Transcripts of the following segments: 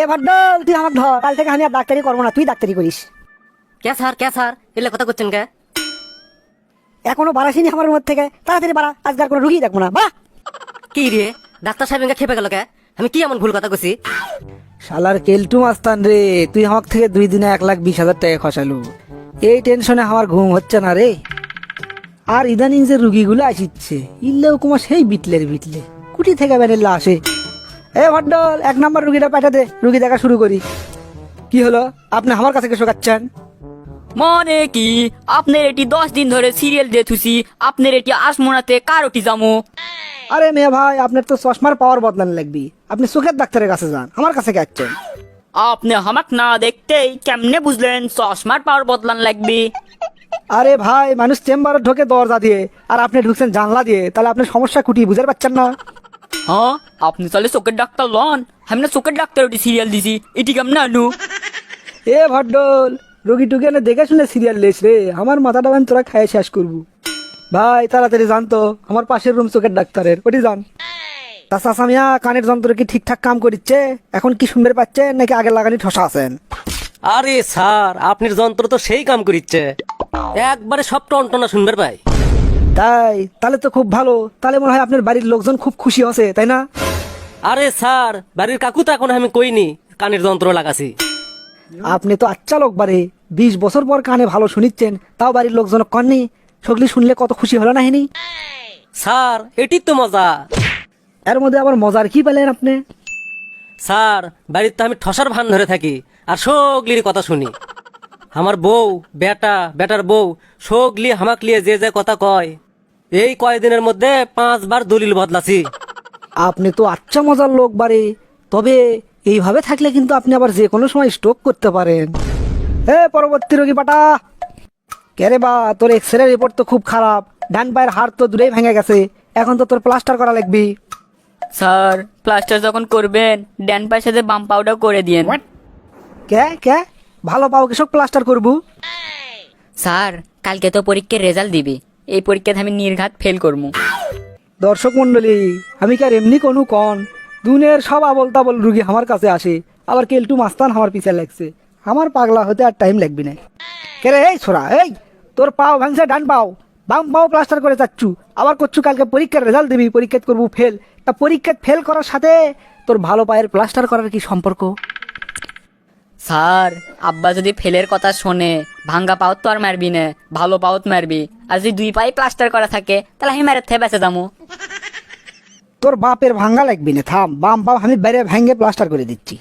এ ভাড্ডল তুই আমার ধর। কাল থেকে আমি আর ডাক্তারি করব না তুই ডাক্তারি করিস। কে স্যার কে স্যার? এলে কথা করছেন কে? এখনও বাড়াসিনি আমার মধ্যে থেকে। তাড়াতাড়ি বাড়া আজকে আর কোনো রুগী দেখব না। বা কি রে? ডাক্তার সাহেব খেপে গেল কে? আমি কি এমন ভুল কথা কছি শালার কেলটু মাস্তান রে তুই আমার থেকে দুই দিনে এক লাখ বিশ হাজার টাকা খসালু এই টেনশনে আমার ঘুম হচ্ছে না রে। আর ইদানিং যে রুগীগুলো আসিচ্ছে ইল্লেও কুমার সেই বিটলের বিটলে। কুটি থেকে বেরেল্লা আসে এ ভড্ডল এক নম্বর রুগীটা পাঠাতে রুগী দেখা শুরু করি। কি হলো? আপনি আমার কাছে কে শোকাচ্ছেন মানে কি? আপনার এটি দশ দিন ধরে সিরিয়াল দিয়ে থুসি আপনার এটি আসমোনাতে কারোটি জামো। আরে মেয়ে ভাই আপনার তো চশমার পাওয়ার বদলান লাগবি। আপনি চোখের ডাক্তারের কাছে যান আমার কাছে কে আসছেন আপনি হামাক না দেখতেই কেমনে বুঝলেন চশমার পাওয়ার বদলান লাগবে? আরে ভাই মানুষ চেম্বারে ঢোকে দরজা দিয়ে আর আপনি ঢুকছেন জানলা দিয়ে তাহলে আপনি সমস্যা কুটি বুঝতে পারছেন না। হ্যাঁ আপনি তাহলে চোখের ডাক্তার লন। আমি না চোখের ডাক্তার ওটি সিরিয়াল দিছি। এটি কেমন আনু? এ ভড্ডল রোগী টুকি এনে দেখে শুনে সিরিয়াল লেস রে। আমার মাথাটা আমি তোরা খাইয়ে শেষ করব। ভাই তাড়াতাড়ি জানতো আমার পাশের রুম চোখের ডাক্তারের। ওটি যান। তা সাসামিয়া কানের যন্ত্র কি ঠিকঠাক কাম করিচ্ছে? এখন কি শুনতে পাচ্ছেন নাকি আগে লাগানি ঠসা আছেন? আরে স্যার আপনার যন্ত্র তো সেই কাম করিচ্ছে। একবারে সব টনটনা শুনবে পাই তাই তাহলে তো খুব ভালো। তাহলে মনে হয় আপনার বাড়ির লোকজন খুব খুশি হচ্ছে তাই না? আরে স্যার বাড়ির কাকু তো এখন আমি কইনি কানের যন্ত্র লাগাছি। আপনি তো আচ্ছা লোক বারে বিশ বছর পর কানে ভালো শুনিচ্ছেন তাও বাড়ির লোকজন কননি। সগলি শুনলে কত খুশি হলো না হিনি? স্যার এটি তো মজা। এর মধ্যে আবার মজার কি পেলেন আপনি? স্যার বাড়িতে তো আমি ঠসার ভান ধরে থাকি আর সগলির কথা শুনি। আমার বউ বেটা বেটার বউ সগলি হামাক লিয়ে যে যে কথা কয়। এই কয়দিনের মধ্যে পাঁচবার দলিল বদলাছি। আপনি তো আচ্ছা মজার লোক বাড়ি। তবে এইভাবে থাকলে কিন্তু আপনি আবার যে কোনো সময় স্ট্রোক করতে পারেন। এ পরবর্তী রোগী পাটা। কেরে বা তোর এক্স রে রিপোর্ট তো খুব খারাপ। ডান পায়ের হাড় তো দূরেই ভেঙে গেছে। এখন তো তোর প্লাস্টার করা লাগবি। স্যার প্লাস্টার যখন করবেন ড্যান পায়ের সাথে বাম পাউডার করে দিয়েন। কে কে? ভালো পাও কৃষক প্লাস্টার করবু? স্যার কালকে তো পরীক্ষার রেজাল্ট দিবি। এই পরীক্ষাতে আমি নির্ঘাত ফেল করব। দর্শক মন্ডলী আমি কি আর এমনি কোনো কন? দুনের সব আবল তাবল রুগী আমার কাছে আসে আবার কেলটু মাস্তান আমার পিছে লাগছে আমার পাগলা হতে আর টাইম লাগবে না। কে রে এই ছোড়া এই! তোর পাও ভাঙছে ডান পাও। বাম পাও প্লাস্টার করে যাচ্ছু। আবার করছু কালকে পরীক্ষার রেজাল্ট দিবি পরীক্ষা করব ফেল তা পরীক্ষা ফেল করার সাথে তোর ভালো পায়ের প্লাস্টার করার কি সম্পর্ক? স্যার আব্বা যদি ফেলের কথা শোনে ভাঙ্গা পাওত তো আর মারবি না ভালো পাওত মারবি। আর যদি দুই পায়ে প্লাস্টার করা থাকে তাহলে আমি মেরে থেকে বেঁচে দামো তোর বাপের ভাঙ্গা লাগবি না থাম। বাম পাও আমি বাইরে ভেঙে প্লাস্টার করে দিচ্ছি।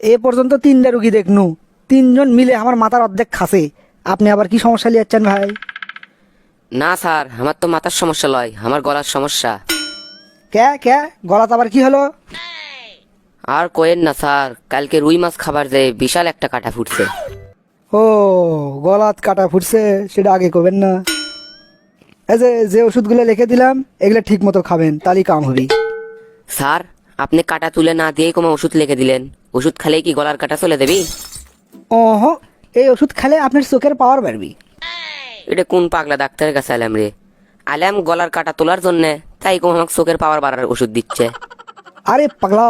এ পর্যন্ত তিনটা রুগী দেখনু। তিনজন মিলে আমার মাথার অর্ধেক খাসে। আপনি আবার কি সমস্যা লিয়াচ্ছেন ভাই? না স্যার আমার তো মাথার সমস্যা লয় আমার গলার সমস্যা। কে কে? গলাতে আবার কি হলো? আর কোয়েন না স্যার কালকে রুই মাছ খাবার যে বিশাল একটা কাটা ফুটছে। ও গলাত কাটা ফুটছে সেটা আগে করবেন না। এই যে যে ওষুধগুলো লিখে দিলাম এগুলো ঠিক মতো খাবেন তাহলেই কাম হবে। স্যার আপনি কাটা তুলে না দিয়ে কোনো ওষুধ লিখে দিলেন। ওষুধ খেলেই কি গলার কাটা চলে দেবি? ওহ এই ওষুধ খেলে আপনার চোখের পাওয়ার বাড়বি। এটা কোন পাগলা ডাক্তারের কাছে আলাম রে? আলাম গলার কাটা তোলার জন্যে তাই কম আমাকে চোখের পাওয়ার বাড়ার ওষুধ দিচ্ছে। আরে পাগলা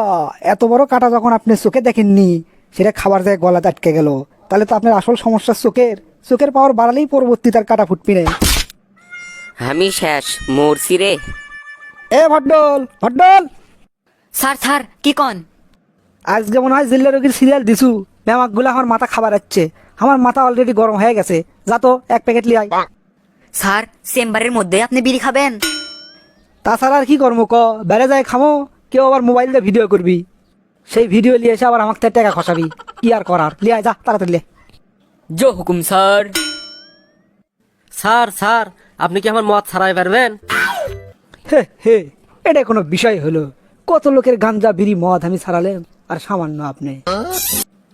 এত বড় কাটা যখন আপনি চোখে দেখেননি সেটা খাবার যায় গলাতে আটকে গেল। তাহলে তো আপনার আসল সমস্যা চোখের। চোখের পাওয়ার বাড়ালেই পরবর্তী তার কাটা ফুটবি না আমি শেষ মরছি রে। এ ভড্ডল ভড্ডল স্যার স্যার কি কন? আজকে মনে হয় জিল্লা রোগীর সিরিয়াল দিছু। ম্যামাকগুলো আমার মাথা খাবার হচ্ছে আমার মাথা অলরেডি গরম হয়ে গেছে। যা তো এক প্যাকেট লিয়াই। স্যার চেম্বারের মধ্যে আপনি বিড়ি খাবেন? তাছাড়া আর কি করব ক? বেড়ে যায় খামো। কেউ আবার মোবাইল দিয়ে ভিডিও করবি। সেই ভিডিও নিয়ে এসে আবার আমাকে থেকে টাকা খসাবি। কি আর করার? লিয়াই যা তাড়াতাড়ি লে। জো হুকুম স্যার। স্যার স্যার আপনি কি আমার মদ ছাড়াই পারবেন? হে হে এটা কোনো বিষয় হলো। কত লোকের গাঞ্জা বিড়ি মদ আমি ছাড়ালেম আর সামান্য আপনি।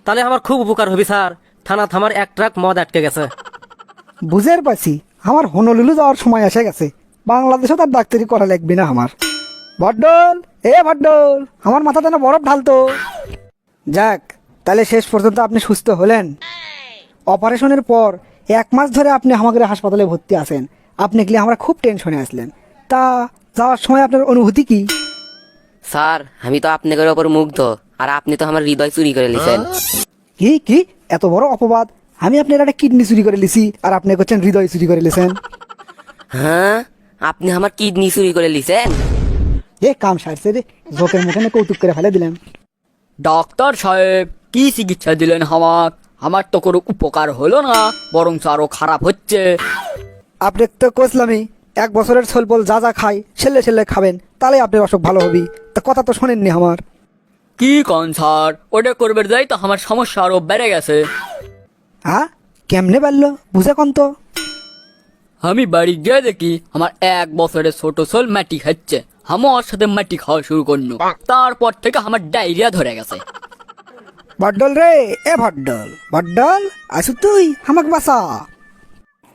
তাহলে আমার খুব উপকার হবে স্যার। থানা থামার এক ট্রাক মদ আটকে গেছে। বুঝের পাচ্ছি আমার হনলুলু যাওয়ার সময় এসে গেছে। বাংলাদেশে তার ডাক্তারি করা লাগবে না আমার। ভড্ডল এ ভড্ডল আমার মাথা যেন বরফ ঢালতো। যাক তাহলে শেষ পর্যন্ত আপনি সুস্থ হলেন। অপারেশনের পর এক মাস ধরে আপনি আমাদের হাসপাতালে ভর্তি আছেন। আপনি গেলে আমরা খুব টেনশনে আসলেন। তা যাওয়ার সময় আপনার অনুভূতি কি? স্যার আমি তো আপনাদের ওপর মুগ্ধ আর আপনি তো আমার হৃদয় চুরি করে লিছেন কি কি? এত বড় অপবাদ? আমি আপনার একটা কিডনি চুরি করে লিছি আর আপনি করছেন হৃদয় চুরি করে লিছেন হ্যাঁ? আপনি আমার কিডনি চুরি করে লিছেন এ কাম সারছে রে। জোকের মুখে কৌতুক করে ফেলে দিলাম। ডাক্তার সাহেব কি চিকিৎসা দিলেন আমাক? আমার তো কোনো উপকার হলো না বরং আরও খারাপ হচ্ছে। আপনি তো কইসলামই এক বছরের সলপল যা যা খাই ছেলে ছেলে খাবেন তাহলে আপনার অসুখ ভালো হবি। তা কথা তো শোনেননি আমার। কি কন স্যার ওটা করবে যাই তো আমার সমস্যা আরও বেড়ে গেছে। হ্যাঁ কেমনে পারল বুঝে কন তো। আমি বাড়ি গিয়ে দেখি আমার এক বছরের ছোট সোল মাটি খাচ্ছে। আমার সাথে মাটি খাওয়া শুরু করল। তারপর থেকে আমার ডায়রিয়া ধরে গেছে। ভড্ডল রে এ ভড্ডল ভড্ডল আসু তুই আমাকে বাসা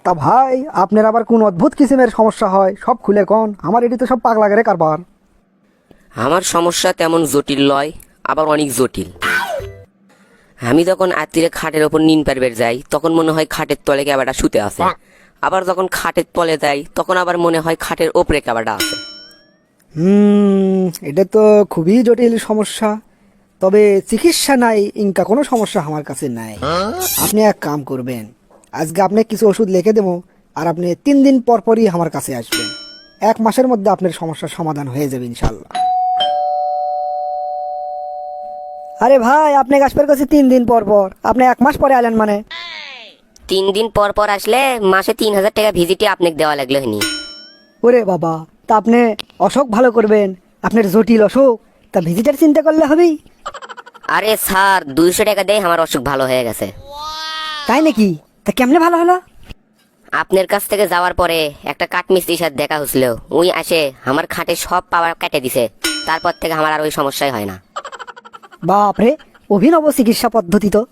তা ভাই আপনার আবার কোন অদ্ভুত কিসিমের সমস্যা হয়? সব খুলে কন? আমার এটি তো সব পাগলা গেরে কারবার। আমার সমস্যা তেমন জটিল লয় আবার অনেক জটিল। আমি যখন আত্মীয় খাটের ওপর নিন পারবে যাই তখন মনে হয় খাটের তলে ক্যাবাটা শুতে আছে। আবার যখন খাটের তলে যাই তখন আবার মনে হয় খাটের ওপরে ক্যাবাটা আছে। হুম এটা তো খুবই জটিল সমস্যা। তবে চিকিৎসা নাই ইনকা কোনো সমস্যা আমার কাছে নাই। আপনি এক কাম করবেন আজকে আপনি কিছু ওষুধ লিখে দেবো আর আপনি তিন দিন পর পরই আমার কাছে আসবেন। এক মাসের মধ্যে আপনার সমস্যার সমাধান হয়ে যাবে ইনশাল্লাহ আরে ভাই আপনি আসবার কাছে তিন দিন পর পর। আপনি এক মাস পরে আলেন মানে। তিন দিন পর পর আসলে মাসে তিন হাজার টাকা ভিজিটে আপনাকে দেওয়া লাগল হয়নি ওরে বাবা তা আপনি অসুখ ভালো করবেন। আপনার জটিল অসুখ তা ভিজিটার চিন্তা করলে হবেই। আরে স্যার দুইশো টাকা দেয় আমার অসুখ ভালো হয়ে গেছে। তাই নাকি? তা কেমনে ভালো হলো? আপনার কাছ থেকে যাওয়ার পরে একটা কাঠমিস্ত্রির সাথে দেখা হয়েছিল। উই আসে আমার খাটে সব পাওয়ার কেটে দিছে। তারপর থেকে আমার আর ওই সমস্যাই হয় না। বাপরে অভিনব চিকিৎসা পদ্ধতি তো।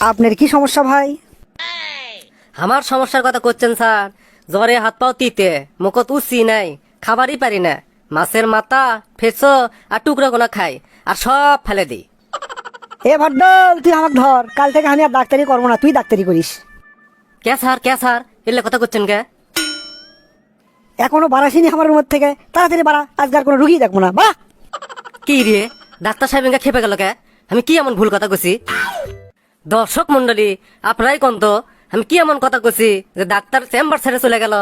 আপনার কি সমস্যা ভাই? আমার সমস্যার কথা করছেন স্যার। জ্বরে হাত পাও তিতে মুখত উচি নাই খাবারই পারি না মাছের মাথা ফেসো আর টুকরো গোনা খাই আর সব ফেলে দিই এ ভড্ডল তুই আমাকে ধর কাল থেকে আমি আর ডাক্তারি করব না তুই ডাক্তারি করিস। কে স্যার কে স্যার এলে কথা করছেন কে? এখনও বাড়াসিনি আমার রুমের থেকে তাড়াতাড়ি বাড়া আজকাল কোনো রুগী দেখব না বা কি রে ডাক্তার সাহেব খেপে গেল কে? আমি কি এমন ভুল কথা কছি? দর্শক মন্ডলী আপনারাই কোন তো আমি কি এমন কথা কছি যে ডাক্তার চেম্বার ছেড়ে চলে গেল?